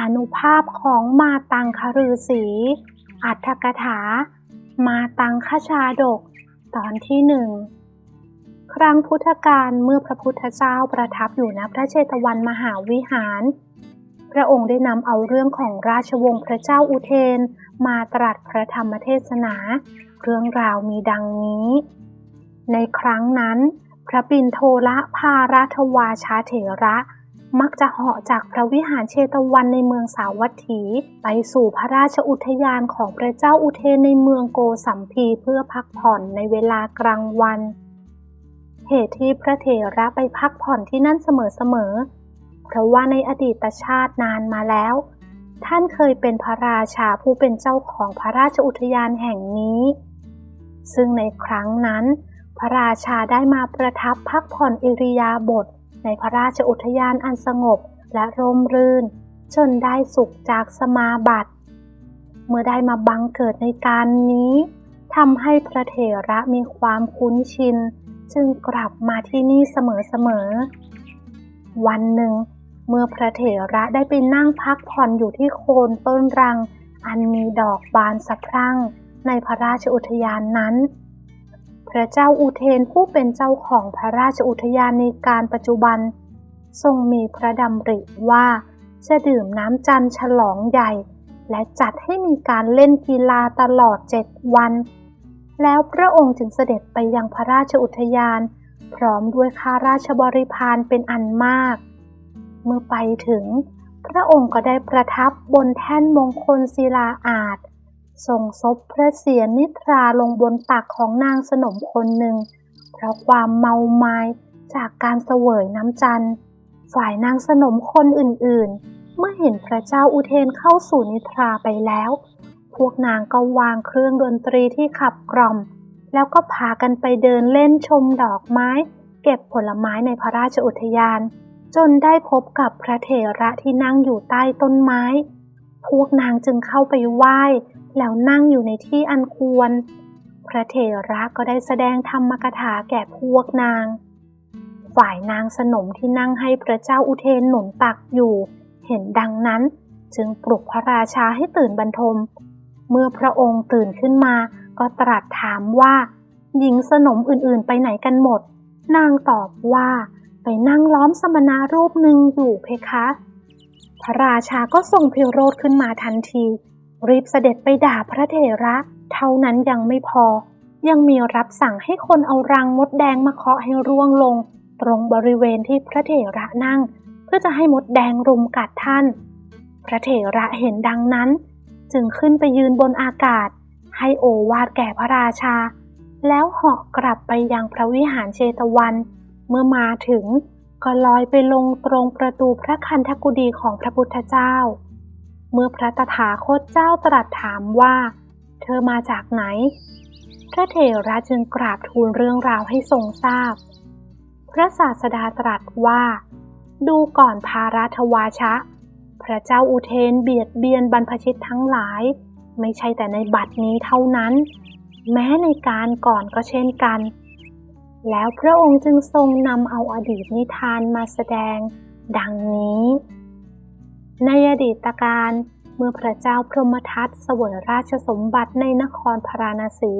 อนุภาพของมาตังคฤาษี อัตถกถา มาตังคชาดก ตอนที่หนึ่ง ครั้งพุทธกาลเมื่อพระพุทธเจ้าประทับอยู่ณพระเชตวันมหาวิหาร พระองค์ได้นำเอาเรื่องของราชวงศ์พระเจ้าอุเทน มาตรัสพระธรรมเทศนา เรื่องราวมีดังนี้ ในครั้งนั้น พระปินโทละพาราทวาชาเถระ มักจะเหาะจากพระวิหารเชตวันในเมืองสาวัตถี ไปสู่พระราชอุทยานของพระเจ้าอุเทนในเมืองโกสัมพีเพื่อพักผ่อนในเวลากลางวัน เหตุที่พระเถระไปพักผ่อนที่นั่นเสมอๆ เพราะว่าในอดีตชาตินานมาแล้ว ท่านเคยเป็นพระราชาผู้เป็นเจ้าของพระราชอุทยานแห่งนี้ ซึ่งในครั้งนั้น พระราชาได้มาประทับพักผ่อนอิริยาบถ ในพระราชอุทยานอันสงบและร่มรื่น จนได้สุขจากสมาบัติ เมื่อได้มาบังเกิดในการนี้ทำให้พระเถระมีความคุ้นชิน จึงกลับมาที่นี่เสมอๆ วันหนึ่ง เมื่อพระเถระได้ไปนั่งพักผ่อนอยู่ที่โคนต้นรัง อันมีดอกบานสะพรั่ง ในพระราชอุทยานนั้น พระเจ้าอุเทนผู้เป็นเจ้าของพระราชอุทยานในการปัจจุบัน ทรงมีพระดำริว่าจะดื่มน้ำจันทร์ฉลองใหญ่ และจัดให้มีการเล่นกีฬาตลอดเจ็ดวัน แล้วพระองค์จึงเสด็จไปยังพระราชอุทยาน พร้อมด้วยข้าราชบริพารเป็นอันมาก เมื่อไปถึง พระองค์ก็ได้ประทับบนแท่นมงคลศิลาอาจ ทรงซบพระเศียรนิทราลงบนตักของนางสนมคนหนึ่ง เพราะความเมาไม้จากการเสวยน้ำจันทร์ฝ่ายนางสนมคนอื่นๆ เมื่อเห็นพระเจ้าอุเทนเข้าสู่นิทราไปแล้ว พวกนางก็วางเครื่องดนตรีที่ขับกล่อม แล้วก็พากันไปเดินเล่นชมดอกไม้ เก็บผลไม้ในพระราชอุทยาน จนได้พบกับพระเถระที่นั่งอยู่ใต้ต้นไม้ พวกนางจึงเข้าไปไหว้ แล้วนั่งอยู่ในที่อันควร พระเถระก็ได้แสดงธรรมกถาแก่พวกนาง ฝ่ายนางสนมที่นั่งให้พระเจ้าอุเทนหนุนตักอยู่ เห็นดังนั้นจึงปลุกพระราชาให้ตื่นบรรทม เมื่อพระองค์ตื่นขึ้นมา ก็ตรัสถามว่า หญิงสนมอื่นๆ ไปไหนกันหมด นางตอบว่า ไปนั่งล้อมสมณะรูปหนึ่งอยู่เพคะ ระราชาก็ทรงพิโรธขึ้นมาทันที รีบเสด็จไปด่าพระเถระ เท่านั้นยังไม่พอ ยังมีรับสั่งให้คนเอารังมดแดงมาเคาะให้ร่วงลง ตรงบริเวณที่พระเถระนั่ง เพื่อจะให้มดแดงรุมกัดท่าน พระเถระเห็นดังนั้น จึงขึ้นไปยืนบนอากาศ ให้โอวาดแก่พระราชา แล้วเหาะกลับไปยังพระวิหารเชตวัน เมื่อมาถึง ก็ลอยไปลงตรงประตูพระคันธกุฎีของพระพุทธเจ้า เมื่อพระตถาคตเจ้าตรัสถามว่า เธอมาจากไหน พระเถระจึงกราบทูลเรื่องราวให้ทรงทราบ พระศาสดาตรัสว่า ดูก่อนภารัทวาชะ พระเจ้าอุเทนเบียดเบียนบรรพชิตทั้งหลาย ไม่ใช่แต่ในบัดนี้เท่านั้น แม้ในการก่อนก็เช่นกัน แล้วพระองค์จึงทรงนำเอาอดีตนิทานมาแสดง ดังนี้ ในอดีตการเมื่อพระเจ้าพรหมทัตเสวยราชสมบัติในนครพาราณสี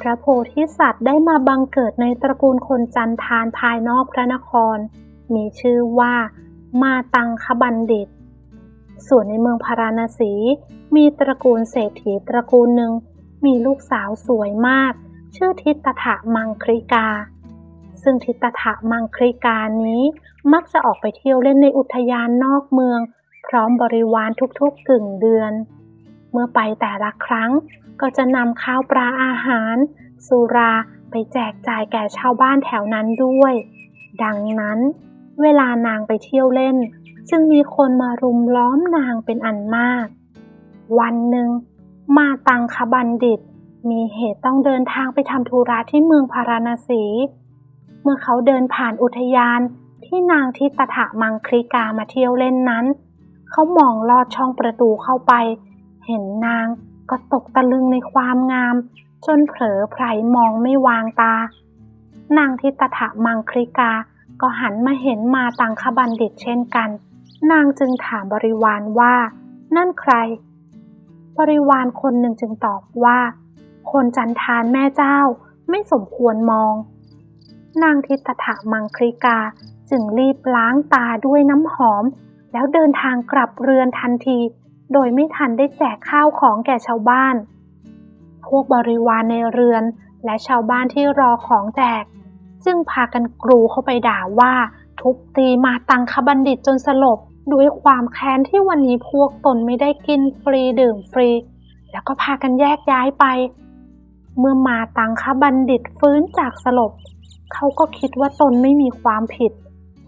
พระโพธิสัตว์ได้มาบังเกิดในตระกูลคนจันทานภายนอกพระนคร มีชื่อว่ามาตังคบัณฑิต ส่วนในเมืองพาราณสี มีตระกูลเศรษฐีตระกูลหนึ่ง มีลูกสาวสวยมาก ชื่อทิตถะมังคริกา ซึ่งทิตถะมังคริกานี้มักจะออกไปเที่ยวเล่นในอุทยานนอกเมือง พร้อมบริวารทุกๆกึ่งเดือน เมื่อไปแต่ละครั้งก็จะนำข้าวปลาอาหาร สุราไปแจกจ่ายแก่ชาวบ้านแถวนั้นด้วย ดังนั้นเวลานางไปเที่ยวเล่น จึงมีคนมารุมล้อมนางเป็นอันมาก วันหนึ่งมาตังคบัณฑิต มีเหตุต้องเดินทางไปทำธุระที่เมืองพาราณสี เมื่อเขาเดินผ่านอุทยานที่นางทิตถะมังคลิกามาเที่ยวเล่นนั้น เขามองลอดช่องประตูเข้าไป เห็นนางก็ตกตะลึงในความงาม จนเผลอไพรมองไม่วางตา นางทิตถะมังคลิกาก็หันมาเห็นมาตังคบัณฑิตเช่นกัน นางจึงถามบริวารว่า นั่นใคร บริวารคนหนึ่งจึงตอบว่า คนจันทานแม่เจ้าไม่สมควรมอง นางทิตถะมังคลิกาจึงรีบล้างตาด้วยน้ำหอม แล้วเดินทางกลับเรือนทันที โดยไม่ทันได้แจกข้าวของแก่ชาวบ้าน พวกบริวารในเรือนและชาวบ้านที่รอของแจก จึงพากันกรูเข้าไปด่าว่าทุบตีมาตังคบัณฑิตจนสลบด้วยความแค้นที่วันนี้พวกตนไม่ได้กินฟรีดื่มฟรี แล้วก็พากันแยกย้ายไป เมื่อมาตังคบัณฑิตฟื้นจากสลบ เขาก็คิดว่าตนไม่มีความผิด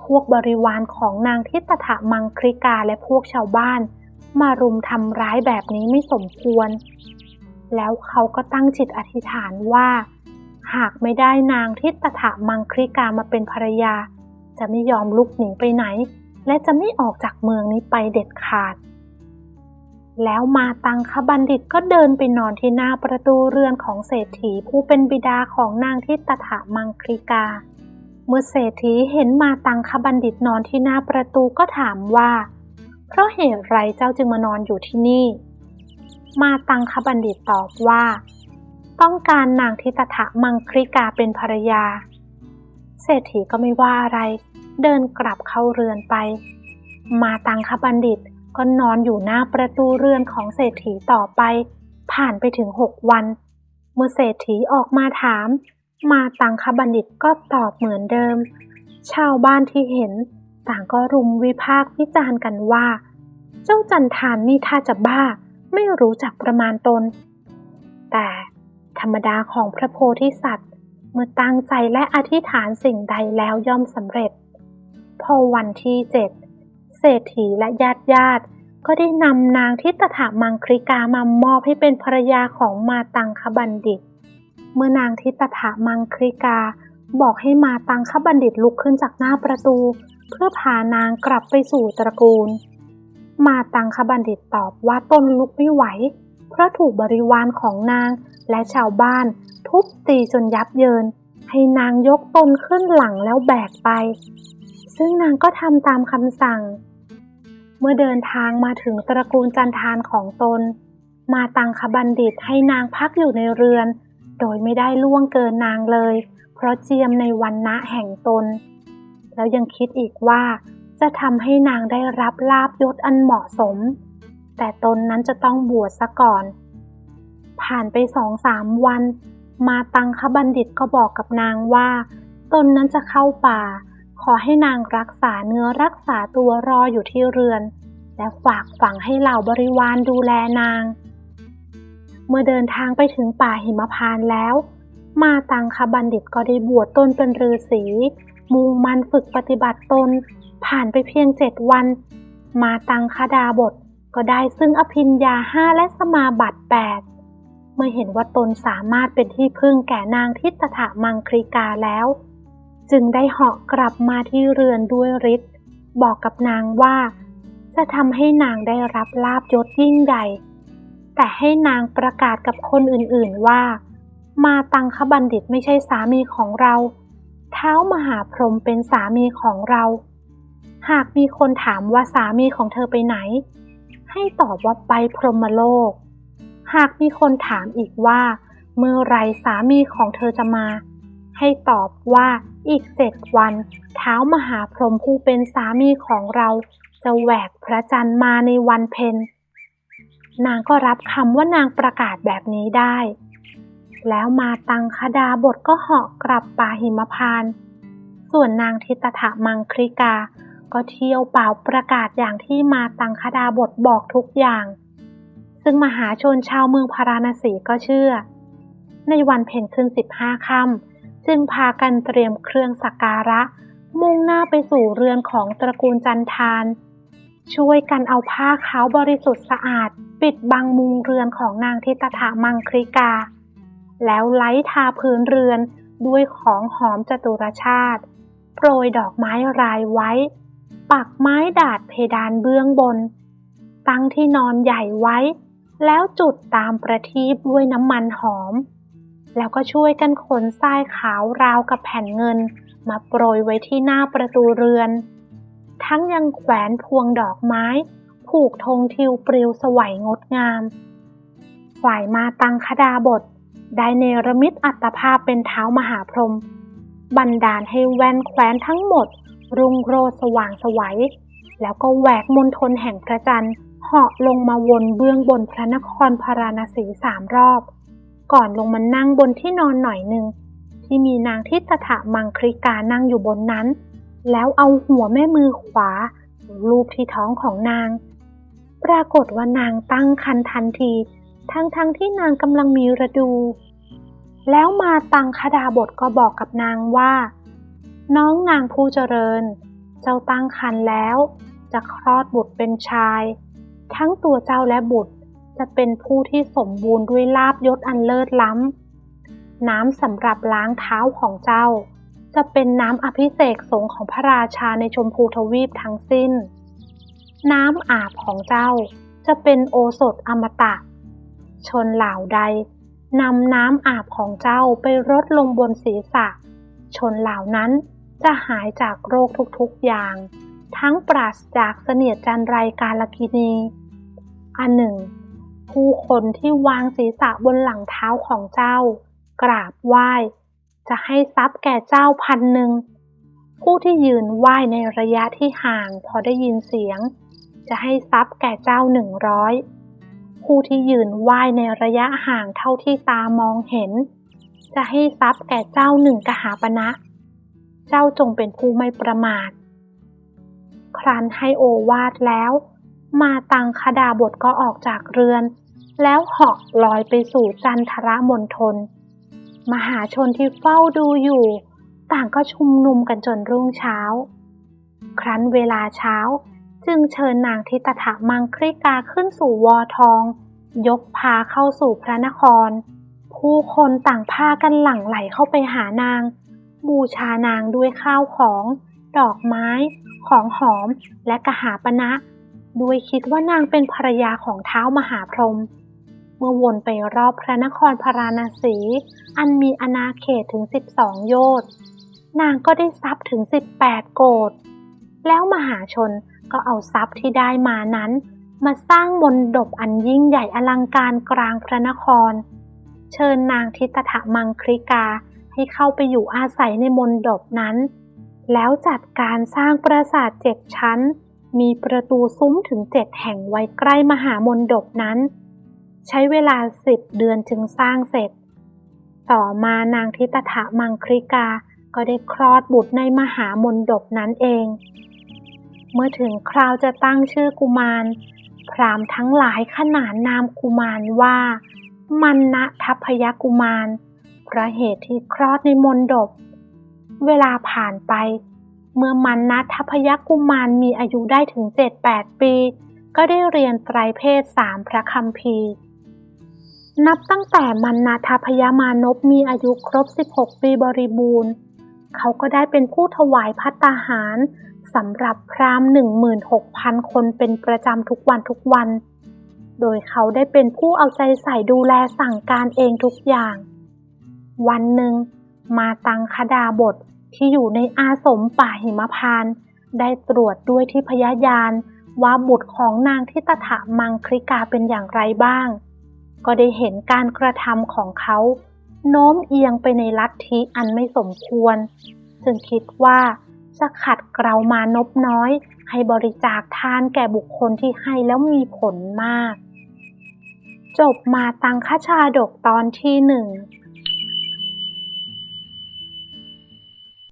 พวกบริวารของนางทิตถะมังคริกาและพวกชาวบ้าน มารุมทำร้ายแบบนี้ไม่สมควร แล้วเขาก็ตั้งจิตอธิษฐานว่า หากไม่ได้นางทิตถะมังคริกามาเป็นภรรยา จะไม่ยอมลุกหนีไปไหน และจะไม่ออกจากเมืองนี้ไปเด็ดขาด แล้วมาตังคบัณฑิตก็เดินไปนอนที่หน้าประตูเรือนของเศรษฐีผู้เป็นบิดาของนางทิตถะมังคริกา เมื่อเศรษฐีเห็นมาตังคบัณฑิตนอนที่หน้าประตูก็ถามว่า เพราะเหตุไรเจ้าจึงมานอนอยู่ที่นี่ มาตังคบัณฑิตตอบว่า ต้องการนางทิตถะมังคริกาเป็นภรรยา เศรษฐีก็ไม่ว่าอะไร เดินกลับเข้าเรือนไป มาตังคบัณฑิต ก็นอนอยู่หน้าประตูเรือนของเศรษฐีต่อไป ผ่านไปถึงหกวัน เมื่อเศรษฐีออกมาถาม มาตังคบัณฑิตก็ตอบเหมือนเดิม ชาวบ้านที่เห็น ต่างก็รุมวิพากษ์วิจารณ์กันว่า เจ้าจันทานนี่ท่าจะบ้า ไม่รู้จักประมาณตน แต่ธรรมดาของพระโพธิสัตว์ เมื่อตั้งใจและอธิษฐานสิ่งใดแล้วย่อมสำเร็จ พอวันที่เจ็ด เศรษฐีและญาติญาติก็ได้นำนางทิตถามังคริกามามอบให้เป็นภรรยาของมาตังคบัณฑิต เมื่อนางทิตถามังคริกา บอกให้มาตังคบัณฑิตลุกขึ้นจากหน้าประตู เพื่อพานางกลับไปสู่ตระกูล มาตังคบัณฑิตตอบว่าตนลุกไม่ไหว เพราะถูกบริวารของนางและชาวบ้าน ทุบตีจนยับเยิน ให้นางยกตนขึ้นหลังแล้วแบกไป ซึ่งนางก็ทำตามคำสั่ง เมื่อเดินทางมาถึงตระกูลจันทานของตน มาตังคบัณฑิตให้นางพักอยู่ในเรือน โดยไม่ได้ล่วงเกินนางเลย เพราะเจียมในวันณะแห่งตน แล้วยังคิดอีกว่า จะทำให้นางได้รับลาบยศอันเหมาะสม แต่ตนนั้นจะต้องบวชซะก่อน ผ่านไปสองสามวัน มาตังคบัณฑิตก็บอกกับนางว่า ตนนั้นจะเข้าป่า ขอให้นางรักษาเนื้อรักษาตัวรออยู่ที่เรือน และฝากฝังให้เหล่าบริวารดูแลนาง เมื่อเดินทางไปถึงป่าหิมพานต์แล้ว มาตังคบัณฑิตก็ได้บวชตนเป็นฤาษีมุ่งมันฝึกปฏิบัติตน ผ่านไปเพียงเจ็ดวัน มาตังคดาบทก็ได้ซึ่งอภิญญาห้าและสมาบัติแปดเมื่อเห็นว่าตนสามารถเป็นที่พึ่งแก่นางทิตถะมังคริกาแล้ว จึงได้เหาะกลับมาที่เรือนด้วยฤทธิ์บอกกับนางว่า จะทำให้นางได้รับลาบยศยิ่งใหญ่แต่ให้นางประกาศกับคนอื่นๆว่า มาตังคบัณฑิตไม่ใช่สามีของเรา เท้ามหาพรหมเป็นสามีของเรา หากมีคนถามว่าสามีของเธอไปไหน ให้ตอบว่าไปพรหมโลก หากมีคนถามอีกว่า เมื่อไรสามีของเธอจะมา ให้ตอบว่าอีกเจ็ดวันเท้ามหาพรหมผู้เป็นสามีของเรา จะแหวกพระจันทร์มาในวันเพ็ญนางก็รับคำว่านางประกาศแบบนี้ได้ แล้วมาตังคดาบทก็เหาะกลับป่าหิมพานส่วนนางทิตถะมังคริกา ก็เที่ยวเป่าประกาศอย่างที่มาตังคดาบทบอกทุกอย่าง ซึ่งมหาชนชาวเมืองพาราณสีก็เชื่อ ในวันเพ็ญขึ้นสิบห้าค่ำ จึงพากันเตรียมเครื่องสักการะ มุ่งหน้าไปสู่เรือนของตระกูลจันทาน ช่วยกันเอาผ้าขาวบริสุทธิ์สะอาด ปิดบังมุงเรือนของนางทิตถามังคริกา แล้วไล้ทาพื้นเรือนด้วยของหอมจตุรชาติ โปรยดอกไม้รายไว้ ปักไม้ดาดเพดานเบื้องบน ตั้งที่นอนใหญ่ไว้ แล้วจุดตามประทีปด้วยน้ำมันหอม แล้วก็ช่วยกันขนทรายขาวราวกับแผ่นเงิน มาโปรยไว้ที่หน้าประตูเรือน ทั้งยังแขวนพวงดอกไม้ ผูกธงทิวปลิวสวัยงดงาม ฝ่ายมาตังคดาบท ได้เนรมิตอัตภาพเป็นเท้ามหาพรหมบันดาลให้แว่นแคว้นทั้งหมด รุ่งโรสว่างสวัย แล้วก็แหวกมณฑลแห่งพระจันทร์เหาะลงมาวนเบื้องบนพระนครพาราณสีสามรอบ ก่อนลงมานั่งบนที่นอนหน่อยหนึ่งที่มีนางทิตถะมังคริกานั่งอยู่บนนั้น แล้วเอาหัวแม่มือขวาลูบที่ท้องของนาง ปรากฏว่านางตั้งคันทันที ทั้งๆทที่นางกำลังมีระดู แล้วมาตังคดาบทก็บอกกับนางว่า น้องนางผู้เจริญ เจ้าตั้งคันแล้ว จะคลอดบุตรเป็นชาย ทั้งตัวเจ้าและบุตร จะเป็นผู้ที่สมบูรณ์ด้วยลาบยศอันเลิศล้ำ น้ำสำหรับล้างเท้าของเจ้า จะเป็นน้ำอภิเษกสงของพระราชาในชมพูทวีปทั้งสิ้น น้ำอาบของเจ้าจะเป็นโอสถอมตะ ชนเหล่าใดนำน้ำอาบของเจ้าไปรดลงบนศีรษะ ชนเหล่านั้นจะหายจากโรคทุกๆอย่าง ทั้งปราศจากเสนียดจันไรกาลกินี อันหนึ่ง ผู้คนที่วางศีรษะบนหลังเท้าของเจ้า กราบไหว้ จะให้ทรัพย์แก่เจ้าพันหนึ่ง ผู้ที่ยืนไหว้ในระยะที่ห่างพอได้ยินเสียง จะให้ทรัพย์แก่เจ้าหนึ่งร้อยผู้ที่ยืนไหว้ในระยะห่างเท่าที่ตามองเห็น จะให้ทรัพย์แก่เจ้าหนึ่งกหาปณะเจ้าจงเป็นผู้ไม่ประมาท ครั้นให้โอวาทแล้ว มาตังคดาบทก็ออกจากเรือน แล้วเหาะลอยไปสู่จันทรมณฑลมหาชนที่เฝ้าดูอยู่ ต่างก็ชุมนุมกันจนรุ่งเช้า ครั้นเวลาเช้าจึงเชิญนางทิตถะมังคริกาขึ้นสู่วอทอง ยกพาเข้าสู่พระนคร ผู้คนต่างพากันหลั่งไหลเข้าไปหานาง บูชานางด้วยข้าวของ ดอกไม้ ของหอมและกระหาปณะด้วยคิดว่านางเป็นภรรยาของเท้ามหาพรหม เมื่อวนไปรอบพระนครพาราณสี อันมีอาณาเขตถึง 12 โยชน์นางก็ได้ทรัพย์ถึง 18 โกดแล้วมหาชนก็เอาทรัพย์ที่ได้มานั้น มาสร้างมนดบอันยิ่งใหญ่อลังการกลางพระนคร เชิญนางทิตถะมังคริกาให้เข้าไปอยู่อาศัยในมนดบนั้น แล้วจัดการสร้างปราสาทเจ็ดชั้น มีประตูซุ้มถึงเจ็ดแห่งไว้ใกล้มหามนดบนั้น ใช้เวลาสิบเดือนจึงสร้างเสร็จ ต่อมานางทิตถะมังคริกาก็ได้คลอดบุตรในมหามนดบนั้นเอง เมื่อถึงคราวจะตั้งชื่อกุมาร พรามทั้งหลายขนานนามกุมารว่า มันนะทัพยกุมารเพราะเหตุที่คลอดในมนดบ เวลาผ่านไป เมื่อมันนะทัพยกุมารมีอายุได้ถึงเจ็ดแปดปี ก็ได้เรียนไตรเพศสามพระคัมภีร์ นับตั้งแต่มันนาทพยามานพมีอายุครบ 16 ปีบริบูรณ์ เขาก็ได้เป็นผู้ถวายพัตตาหารสำหรับพราหมณ์16,000 คนเป็นประจำทุกวันทุกวัน โดยเขาได้เป็นผู้เอาใจใส่ดูแลสั่งการเองทุกอย่าง วันหนึ่ง มาตังคดาบทที่อยู่ในอาสมป่าหิมพานได้ตรวจด้วยที่พยายานว่าบุตรของนางทิตถะมังคริกาเป็นอย่างไรบ้าง ก็ได้เห็นการกระทำของเขา โน้มเอียงไปในลัทธิอันไม่สมควร จึงคิดว่าจะขัดเกลามานบน้อย ให้บริจาคทานแก่บุคคลที่ให้แล้วมีผลมาก จบมาตังคชาดกตอนที่หนึ่ง